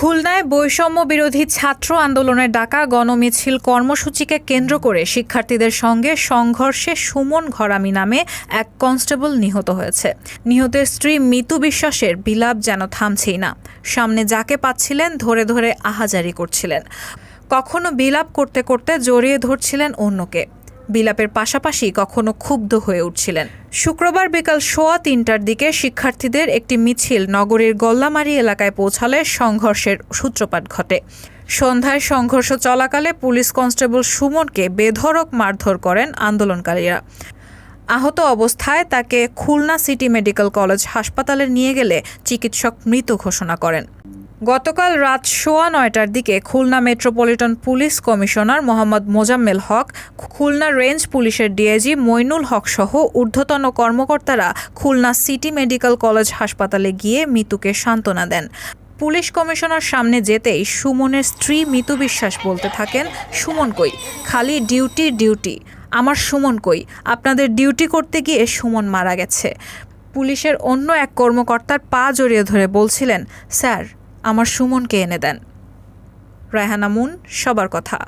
খুলনায় বৈষম্য বিরোধী ছাত্র আন্দোলনের ডাকা গণমিছিল কর্মসূচিকে কেন্দ্র করে শিক্ষার্থীদের সঙ্গে সংঘর্ষে সুমন ঘরামি নামে এক কনস্টেবল নিহত হয়েছে। নিহতের স্ত্রী মিতু বিশ্বাসের বিলাপ যেন থামছেই না। সামনে যাকে পাচ্ছিলেন, ধরে ধরে আহাজারি করছিলেন। কখনো বিলাপ করতে করতে জড়িয়ে ধরছিলেন অন্যকে। বিলাপের পাশাপাশি কখনো ক্ষুব্ধ হয়ে উঠছিলেন। শুক্রবার বিকাল সোয়া তিনটার দিকে শিক্ষার্থীদের একটি মিছিল নগরীর গল্লামারি এলাকায় পৌঁছালে সংঘর্ষের সূত্রপাত ঘটে। সন্ধ্যায় সংঘর্ষ চলাকালে পুলিশ কনস্টেবল সুমনকে বেধড়ক মারধর করেন আন্দোলনকারীরা। আহত অবস্থায় তাকে খুলনা সিটি মেডিকেল কলেজ হাসপাতালে নিয়ে গেলে চিকিৎসক মৃত ঘোষণা করেন। গতকাল রাত সোয়া নয়টার দিকে Khulna metropolitan police commissioner Mohammad Mozammel Haque, Khulna range পুলিশের ডিআইজি মইনুল হক সহ ঊর্ধ্বতন কর্মকর্তারা খুলনা সিটি মেডিকেল কলেজ হাসপাতালে গিয়ে মিতুকে সান্ত্বনা দেন। পুলিশ কমিশনার সামনে যেতেই সুমনের স্ত্রী মিতু বিশ্বাস বলতে থাকেন, সুমন কই? খালি ডিউটি ডিউটি। আমার সুমন কই? আপনাদের ডিউটি করতে গিয়ে সুমন মারা গেছে। পুলিশের অন্য এক কর্মকর্তার পা জড়িয়ে ধরে বলছিলেন, স্যার আমার সুমনকে এনে দেন। রায়হানা মুন সবার কথা।